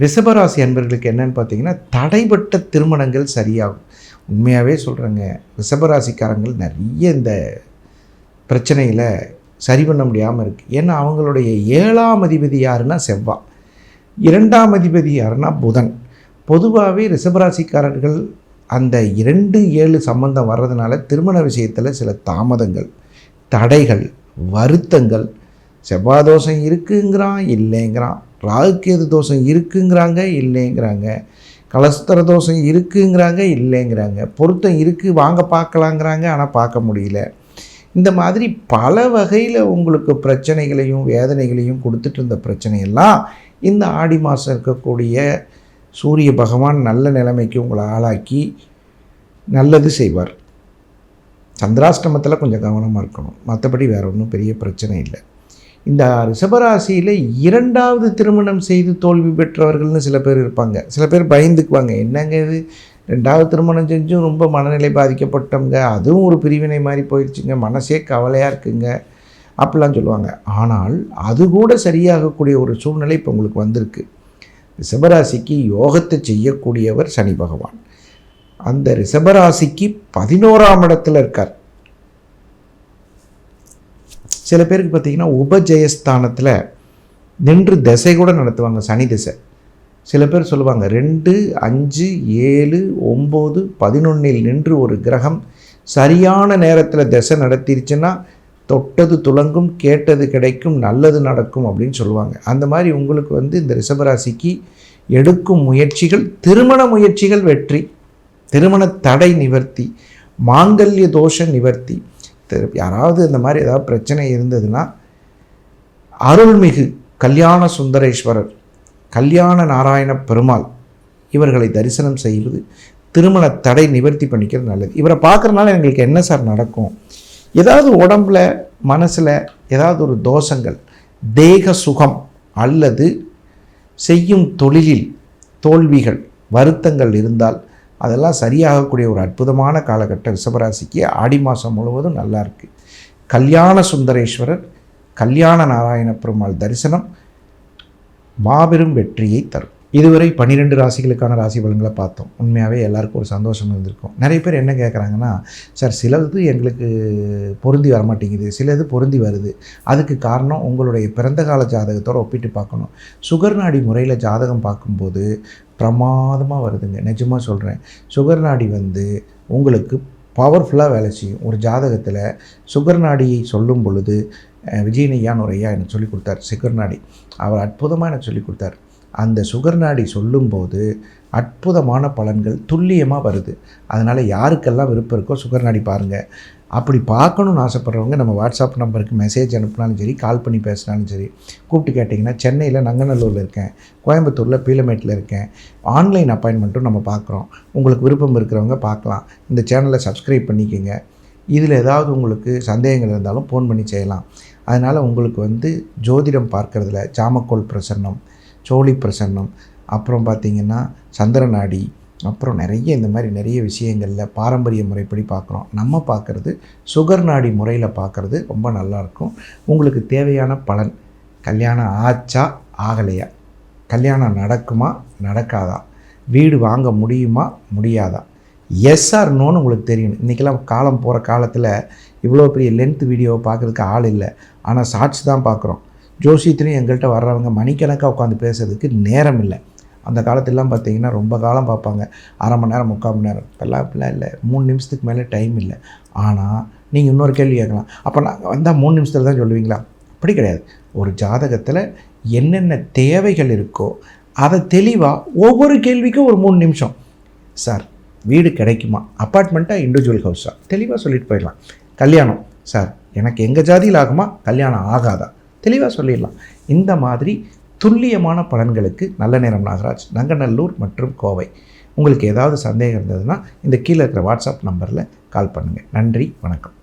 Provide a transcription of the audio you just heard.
ரிஷபராசி அன்பர்களுக்கு என்னன்னு பார்த்தீங்கன்னா தடைப்பட்ட திருமணங்கள் சரியாகும். உண்மையாகவே சொல்கிறேங்க ரிஷபராசிக்காரங்கள் நிறைய இந்த பிரச்சனையில் சரி பண்ண முடியாமல் இருக்குது ஏன்னா அவங்களுடைய ஏழாம் அதிபதி யாருன்னா செவ்வாய் இரண்டாம் அதிபதி யாருன்னா புதன். பொதுவாகவே ரிஷபராசிக்காரர்கள் அந்த இரண்டு ஏழு சம்பந்தம் வர்றதுனால திருமண விஷயத்தில் சில தாமதங்கள் தடைகள் வருத்தங்கள் செவ்வாய் தோஷம் இருக்குங்கிறான் இல்லைங்கிறான். ராகுக்கேது தோஷம் இருக்குங்கிறாங்க இல்லைங்கிறாங்க. கலஸ்தர தோஷம் இருக்குங்கிறாங்க இல்லைங்கிறாங்க. பொருத்தம் இருக்குது வாங்க பார்க்கலாங்கிறாங்க ஆனால் பார்க்க முடியல. இந்த மாதிரி பல வகையில் உங்களுக்கு பிரச்சனைகளையும் வேதனைகளையும் கொடுத்துட்டு இருந்த பிரச்சனையெல்லாம் இந்த ஆடி மாதம் இருக்கக்கூடிய சூரிய பகவான் நல்ல நிலைமைக்கு உங்களை ஆளாக்கி நல்லது செய்வார். சந்திராஷ்டமத்தில் கொஞ்சம் கவனமாக இருக்கணும். மற்றபடி வேறு ஒன்றும் பெரிய பிரச்சனை இல்லை. இந்த ரிஷபராசியில் இரண்டாவது திருமணம் செய்து தோல்வி பெற்றவர்கள்னு சில பேர் இருப்பாங்க. சில பேர் பயந்துக்குவாங்க. என்னங்க இது? ரெண்டாவது திருமணம் செஞ்சும் ரொம்ப மனநிலை பாதிக்கப்பட்டவங்க. அதுவும் ஒரு பிரிவினை மாதிரி போயிடுச்சுங்க மனசே கவலையாக இருக்குங்க. அப்படிலாம் சொல்லுவாங்க. ஆனால் அது கூட சரியாகக்கூடிய ஒரு சூழ்நிலை இப்போ உங்களுக்கு வந்திருக்கு. ரிஷபராசிக்கு யோகத்தை செய்யக்கூடியவர் சனி பகவான். அந்த ரிஷபராசிக்கு பதினோராம் இடத்துல இருக்கார். சில பேருக்கு பார்த்தீங்கன்னா உபஜெயஸ்தானத்தில் நின்று திசை கூட நடத்துவாங்க சனி திசை. சில பேர் சொல்லுவாங்க ரெண்டு அஞ்சு ஏழு ஒம்பது பதினொன்னில் நின்று ஒரு கிரகம் சரியான நேரத்தில் திசை நடத்திருச்சுன்னா தொட்டது துலங்கும் கேட்டது கிடைக்கும் நல்லது நடக்கும் அப்படின்னு சொல்லுவாங்க. அந்த மாதிரி உங்களுக்கு வந்து இந்த ரிஷபராசிக்கு எடுக்கும் முயற்சிகள் திருமண முயற்சிகள் வெற்றி திருமண தடை நிவர்த்தி மாங்கல்ய தோஷ நிவர்த்தி யாராவது இந்த மாதிரி ஏதாவது பிரச்சனை இருந்ததுன்னா அருள்மிகு கல்யாண சுந்தரேஸ்வரர் கல்யாண நாராயண பெருமாள் இவர்களை தரிசனம் செய்வது திருமண தடை நிவர்த்தி பண்ணிக்கிறது நல்லது. இவரை பார்க்குறனால எங்களுக்கு என்ன சார் நடக்கும்? ஏதாவது உடம்புல மனசில் ஏதாவது ஒரு தோஷங்கள் தேக சுகம் அல்லது செய்யும் தொழிலில் தோல்விகள் வருத்தங்கள் இருந்தால் அதெல்லாம் சரியாகக்கூடிய ஒரு அற்புதமான காலகட்டம் ரிஷபராசிக்கு ஆடி மாதம் முழுவதும் நல்லா இருக்குது கல்யாண சுந்தரேஸ்வரர் கல்யாண நாராயண பெருமாள் தரிசனம் மாபெரும் வெற்றியை தரும். இதுவரை பன்னிரெண்டு ராசிகளுக்கான ராசி பலன்களை பார்த்தோம். உண்மையாகவே எல்லாருக்கும் ஒரு சந்தோஷம் இருந்திருக்கும். நிறைய பேர் என்ன கேட்குறாங்கன்னா சார் சிலது எங்களுக்கு பொருந்தி வரமாட்டேங்குது. சிலது பொருந்தி வருது. அதுக்கு காரணம் உங்களுடைய பிறந்த கால ஜாதகத்தோடு ஒப்பிட்டு பார்க்கணும். சுகர் நாடி முறையில் ஜாதகம் பார்க்கும்போது பிரமாதமாக வருதுங்க. நிஜமாக சொல்கிறேன் சுகர் நாடி வந்து உங்களுக்கு பவர்ஃபுல்லாக வேலை செய்யும். ஒரு ஜாதகத்தில் சுகர் நாடியை சொல்லும் பொழுது அஹ், விஜயனையான்னு ஒரு ஐயா எனக்கு சொல்லிக் கொடுத்தார். சுகர் நாடி. அவர் அற்புதமாக எனக்கு சொல்லி கொடுத்தார். அந்த சுகர் நாடி சொல்லும்போது அற்புதமான பலன்கள் துல்லியமாக வருது. அதனால் யாருக்கெல்லாம் விருப்பம் இருக்கோ சுகர் நாடி பாருங்கள் அப்படி பார்க்கணுன்னு ஆசைப்பட்றவங்க நம்ம வாட்ஸ்அப் நம்பருக்கு மெசேஜ் அனுப்புனாலும் சரி கால் பண்ணி பேசினாலும் சரி கூப்பிட்டு கேட்டிங்கன்னா சென்னையில் நங்கநல்லூரில் இருக்கேன் கோயம்புத்தூரில் பீலமேட்டில் இருக்கேன் ஆன்லைன் அப்பாயின்மெண்ட்டும் நம்ம பார்க்குறோம். உங்களுக்கு விருப்பம் இருக்கிறவங்க பார்க்கலாம். இந்த சேனலை சப்ஸ்கிரைப் பண்ணிக்கோங்க. இதில் ஏதாவது உங்களுக்கு சந்தேகங்கள் இருந்தாலும் ஃபோன் பண்ணி செய்யலாம். அதனால் உங்களுக்கு வந்து ஜோதிடம் பார்க்குறதுல ஜாமக்கோல் பிரசன்னம் சோழி பிரசன்னம் அப்புறம் பார்த்திங்கன்னா சந்திரநாடி அப்புறம் நிறைய இந்த மாதிரி நிறைய விஷயங்களில் பாரம்பரிய முறைப்படி பார்க்குறோம் நம்ம பார்க்குறது சுகர் நாடி முறையில் பார்க்குறது ரொம்ப நல்லாயிருக்கும் உங்களுக்கு தேவையான பலன் கல்யாணம் ஆச்சா ஆகலையா? கல்யாணம் நடக்குமா நடக்காதா? வீடு வாங்க முடியுமா முடியாதா? எஸ் ஆர் நோன்னு உங்களுக்கு தெரியும். இன்றைக்கெல்லாம் காலம் போகிற காலத்தில் இவ்வளோ பெரிய லென்த் வீடியோவை பார்க்குறதுக்கு ஆள் இல்லை. ஆனால் ஷார்ட்ஸ் தான் பார்க்குறோம் ஜோசியத்துலேயும் எங்கள்கிட்ட வர்றவங்க மணிக்கணக்காக உட்காந்து பேசுறதுக்கு நேரம் இல்லை அந்த காலத்திலாம் பார்த்தீங்கன்னா ரொம்ப காலம் பார்ப்பாங்க. அரை மணி நேரம் முக்கால் மணி நேரம். இப்போல்லாம் இல்லை. மூணு நிமிஷத்துக்கு மேலே டைம் இல்லை. ஆனால் நீங்கள் இன்னொரு கேள்வி கேட்கலாம். அப்போ நாங்கள் வந்தால் மூணு நிமிஷத்தில் தான் சொல்லுவீங்களா? அப்படி கிடையாது. ஒரு ஜாதகத்தில் என்னென்ன தேவைகள் இருக்கோ அதை தெளிவாக ஒவ்வொரு கேள்விக்கும் ஒரு மூணு நிமிஷம். சார் வீடு கிடைக்குமா? அப்பார்ட்மெண்ட்டாக இண்டிவிஜுவல் ஹவுஸாக தெளிவாக சொல்லிட்டு போயிடலாம். கல்யாணம். சார் எனக்கு எங்கள் ஜாதியில் ஆகுமா? கல்யாணம் ஆகாதா? தெளிவாக சொல்லிடலாம். இந்த மாதிரி துல்லியமான பலன்களுக்கு நல்ல நேரம் நாகராஜ் நங்கநல்லூர் மற்றும் கோவை. உங்களுக்கு ஏதாவது சந்தேகம் இருந்ததுன்னா இந்த கீழே இருக்கிற வாட்ஸ்அப் நம்பரில் கால் பண்ணுங்கள் நன்றி வணக்கம்.